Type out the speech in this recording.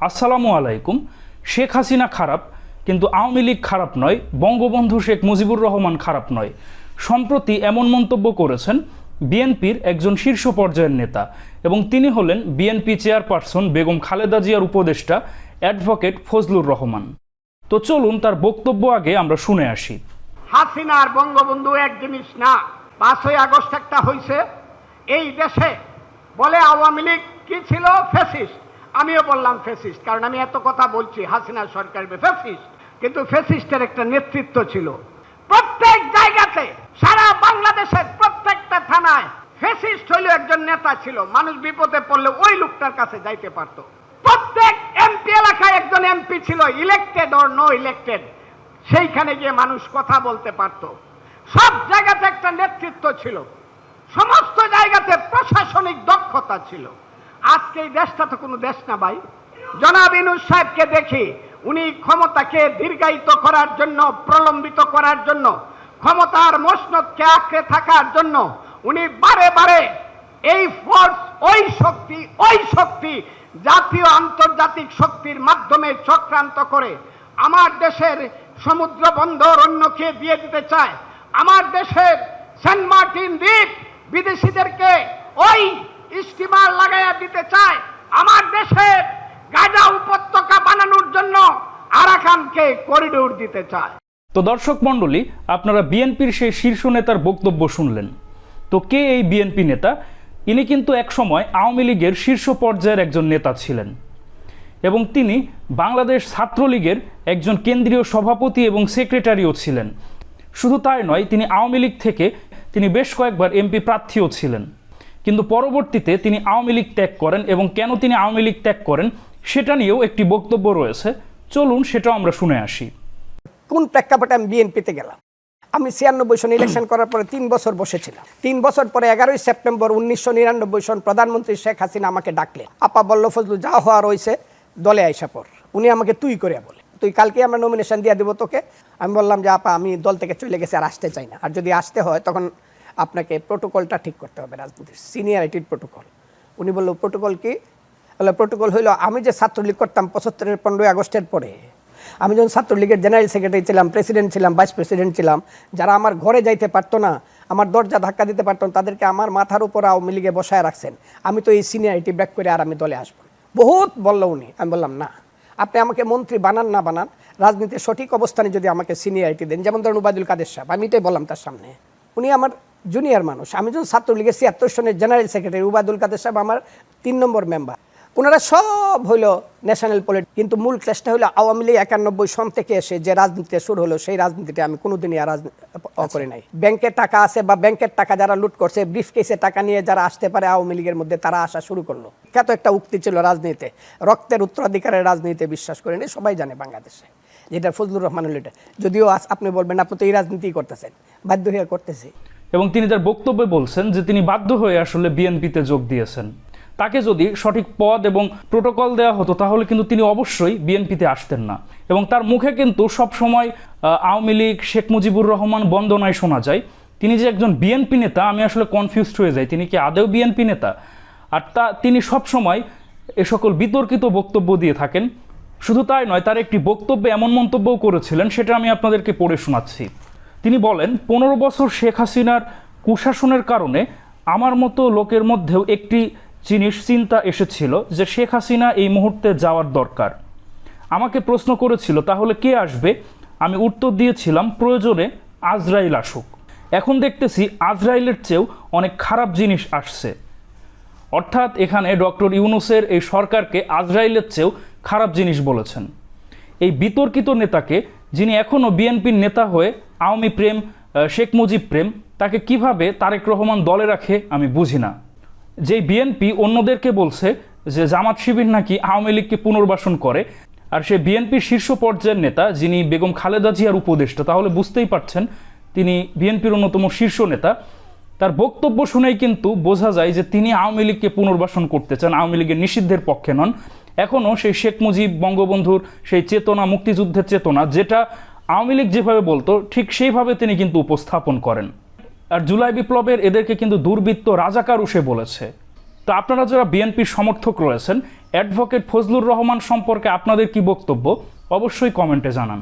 আসসালামু আলাইকুম। শেখ হাসিনা খারাপ, কিন্তু আওয়ামী লীগ খারাপ নয়, বঙ্গবন্ধু শেখ মুজিবুর রহমান খারাপ নয়। সম্প্রতি এমন মন্তব্য করেছেন বিএনপির একজন শীর্ষ পর্যায়ের নেতা এবং তিনি হলেন বিএনপি চেয়ারপারসন বেগম খালেদা জিয়ার উপদেষ্টা অ্যাডভোকেট ফজলুর রহমান। তো চলুন তার বক্তব্য আগে আমরা শুনে আসি। হাসিনা আর বঙ্গবন্ধু এক জিনিস না, পাঁচই আগস্ট একটা হয়েছে এই দেশে বলে আওয়ামী লীগ কি ছিল? ফেসিস্ট আমিও বললাম ফেসিস্ট, কারণ আমি এত কথা বলছি, হাসিনা সরকার ফেসিস্ট। কিন্তু ফেসিস্টের একটা নেতৃত্ব ছিল। প্রত্যেক জায়গাতে, সারা বাংলাদেশের প্রত্যেকটা থানায় ফেসিস্ট হইল একজন নেতা ছিল। মানুষ বিপদে পড়লে ওই লোকটার কাছে যাইতে পারতো। প্রত্যেক এমপি এলাকায় একজন এমপি ছিল ইলেক্টেড অর নো ইলেক্টেড সেইখানে গিয়ে মানুষ কথা বলতে পারত। সব জায়গাতে একটা নেতৃত্ব ছিল। সমস্ত জায়গাতে প্রশাসনিক দক্ষতা ছিল। আজকে এই দেশটা তো কোনো দেশ না ভাই। জনাব ইনুস সাহেবকে দেখি, উনি ক্ষমতাকে দীর্ঘায়িত করার জন্য, প্রলম্বিত করার জন্য, ক্ষমতার মসনদকে আঁকড়ে থাকার জন্য, উনি বারে বারে এই ফোর্স ওই শক্তি ওই শক্তি, জাতীয় আন্তর্জাতিক শক্তির মাধ্যমে চক্রান্ত করে আমার দেশের সমুদ্র বন্দর অন্যকে দিয়ে দিতে চায়। আমার দেশের সেন্ট মার্টিন দ্বীপ বিদেশিদেরকে ওই স্টিমার লাগাইয়া দিতে চায়। আমার দেশের গাজা উপত্যকা বানানোর জন্য আরাকানকে করিডোর দিতে চায়। তো দর্শক মণ্ডলী, আপনারা বিএনপির সেই শীর্ষ নেতার বক্তব্য শুনলেন। তো কে এই বিএনপি নেতা? ইনি কিন্তু একসময় আওয়ামী লীগের শীর্ষ পর্যায়ের একজন নেতা ছিলেন। এবং তিনি বাংলাদেশ ছাত্রলীগের একজন কেন্দ্রীয় সভাপতি এবং সেক্রেটারিও ছিলেন। শুধু তাই নয়, তিনি আওয়ামী লীগ থেকে তিনি বেশ কয়েকবার এমপি প্রার্থীও ছিলেন। কিন্তু পরবর্তীতে তিনি আওয়ামী লীগ ত্যাগ করেন এবং কেন তিনি আওয়ামী লীগ ত্যাগ করেন সেটা নিয়েও একটি বক্তব্য রয়েছে। চলুন সেটাও আমরা শুনে আসি। কোন প্রেক্ষাপটে আমি বিএনপিতে গেলাম? আমি ছিয়ানব্বই সন ইলেকশন করার পরে তিন বছর বসেছিলাম। তিন বছর পরে এগারোই সেপ্টেম্বর উনিশশো নিরানব্বই সন প্রধানমন্ত্রী শেখ হাসিনা আমাকে ডাকলেন। আপা বল্ল ফজলু যা হওয়া রয়েছে, দলে আইসা পর উনি আমাকে তুই করে বলে, তুই কালকে আমরা নমিনেশন দিয়ে দেবো তোকে। আমি বললাম যে, আপা, আমি দল থেকে চলে গেছি আর আসতে চাই না। আর যদি আসতে হয়, তখন আপনাকে প্রোটোকলটা ঠিক করতে হবে রাজনীতির সিনিয়রিটির প্রোটোকল। উনি বলল, প্রোটোকল কি? বলে প্রোটোকল হইল, আমি যে ছাত্রলীগ করতাম পঁচাত্তরের, পনেরোই আগস্টের পরে, আমি যখন ছাত্রলীগের জেনারেল সেক্রেটারি ছিলাম, প্রেসিডেন্ট ছিলাম, ভাইস প্রেসিডেন্ট ছিলাম, যারা আমার ঘরে যাইতে পারতো না, আমার দরজা ধাক্কা দিতে পারতো তাদেরকে আমার মাথার উপর আওয়ামী লীগে বসায় রাখছেন। আমি তো এই সিনিয়রিটি ব্যাক করে আর আমি দলে আসব। বহুত বলল উনি। আমি বললাম, না, আপনি আমাকে মন্ত্রী বানান না বানান, রাজনীতির সঠিক অবস্থানে যদি আমাকে সিনিয়রিটি দেন, যেমন ধরুন উবায়দুল কাদের সাহেব, আমি এটাই বললাম তার সামনে, উনি আমার জুনিয়র মানুষ। আমি যখন ছাত্রলীগের ছিয়াত্তর সনের জেনারেল সেক্রেটারি উবায়দুল কাদের সাহেব আমার তিন নম্বর মেম্বার। ওনারা সব হইল ন্যাশনাল পলিট কিন্তু মূল ক্লাসটা হলো আওয়ামী লীগ একানব্বই সন থেকে এসে যে রাজনীতিটা শুরু হলো সেই রাজনীতিটা আমি কোনোদিনই আর রাজনীতি করি নাই। ব্যাংকের টাকা আছে বা ব্যাংকের টাকা যারা লুট করছে ব্রিফ কেসে টাকা নিয়ে যারা আসতে পারে আওয়ামী লীগের মধ্যে তারা আসা শুরু করল। কত একটা উক্তি ছিল রাজনীতিতে রক্তের উত্তরাধিকারের রাজনীতিতে বিশ্বাস করেন সবাই জানে বাংলাদেশে। যেটা ফজলুর রহমান যদিও আপনি বলবেন আপনি তো এই রাজনীতি করতেছেন বাধ্য হয়ে করতেছি। এবং তিনি তার বক্তব্যে বলছেন যে তিনি বাধ্য হয়ে আসলে বিএনপিতে যোগ দিয়েছেন। তাকে যদি সঠিক পদ এবং প্রোটোকল দেওয়া হতো, তাহলে কিন্তু তিনি অবশ্যই বিএনপিতে আসতেন না। এবং তার মুখে কিন্তু সবসময় আওয়ামী লীগ, শেখ মুজিবুর রহমান বন্দনায় শোনা যায়। তিনি যে একজন বিএনপি নেতা, আমি আসলে কনফিউজড হয়ে যাই। তিনি কি আদেও বিএনপি নেতা? আর তা, তিনি সবসময় এ সকল বিতর্কিত বক্তব্য দিয়ে থাকেন। শুধু তাই নয়, তার একটি বক্তব্যে এমন মন্তব্যও করেছিলেন, সেটা আমি আপনাদেরকে পড়ে শোনাচ্ছি। তিনি বলেন, পনেরো বছর শেখ হাসিনার কুশাসনের কারণে আমার মতো লোকের মধ্যেও একটি জিনিস চিন্তা এসেছিল যে শেখ হাসিনা এই মুহূর্তে যাওয়ার দরকার। আমাকে প্রশ্ন করেছিল, তাহলে কে আসবে? আমি উত্তর দিয়েছিলাম, প্রয়োজনে আজরাইল আসুক। এখন দেখতেছি আজরাইলের চেয়েও অনেক খারাপ জিনিস আসছে। অর্থাৎ এখানে ডক্টর ইউনুসের এই সরকারকে আজরাইলের চেয়েও খারাপ জিনিস বলেছেন। এই বিতর্কিত নেতাকে, যিনি এখনও বিএনপির নেতা হয়ে আওয়ামী প্রেম শেখ মুজিব প্রেম, তাকে কীভাবে তারেক রহমান দলে রাখে আমি বুঝি না। যেই বিএনপি অন্যদেরকে বলছে যে জামাত শিবির নাকি আওয়ামী লীগকে পুনর্বাসন করে, আর সে বিএনপির শীর্ষ পর্যায়ের নেতা যিনি বেগম খালেদা জিয়ার উপদেষ্টা, তাহলে বুঝতেই পারছেন তিনি বিএনপির অন্যতম শীর্ষ নেতা। তার বক্তব্য শুনেই কিন্তু বোঝা যায় যে তিনি আওয়ামী লীগকে পুনর্বাসন করতে চান, আওয়ামী লীগের নিষিদ্ধের পক্ষে নন। এখনও সেই শেখ মুজিব বঙ্গবন্ধুর সেই চেতনা, মুক্তিযুদ্ধের চেতনা, যেটা আওয়ামী লীগ যেভাবে বলতো, ঠিক সেইভাবে তিনি কিন্তু উপস্থাপন করেন। আর জুলাই বিপ্লবের এদেরকে কিন্তু দুর্বৃত্ত রাজাকার উসে বলেছে। তো আপনারা যারা বিএনপির সমর্থক রয়েছেন, অ্যাডভোকেট ফজলুর রহমান সম্পর্কে আপনাদের কি বক্তব্য, অবশ্যই কমেন্টে জানান।